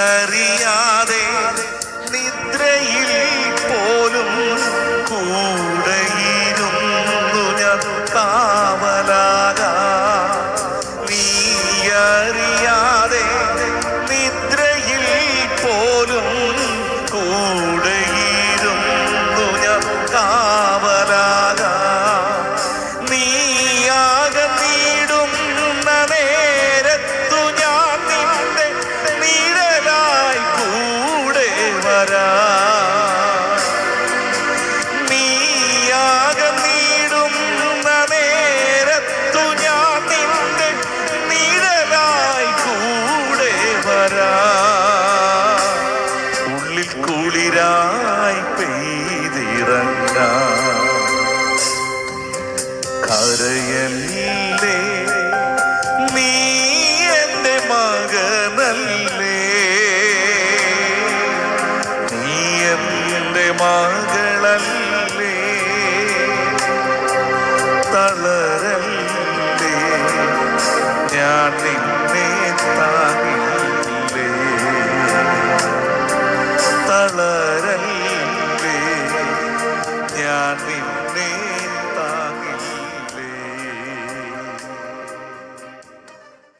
അറിയാതെ നിദ്രയിൽ കുളിരായി പെയ്തിറങ്ങ. കരയല്ലേ നീ എന്റെ മകനല്ലേ? നീ മകൻ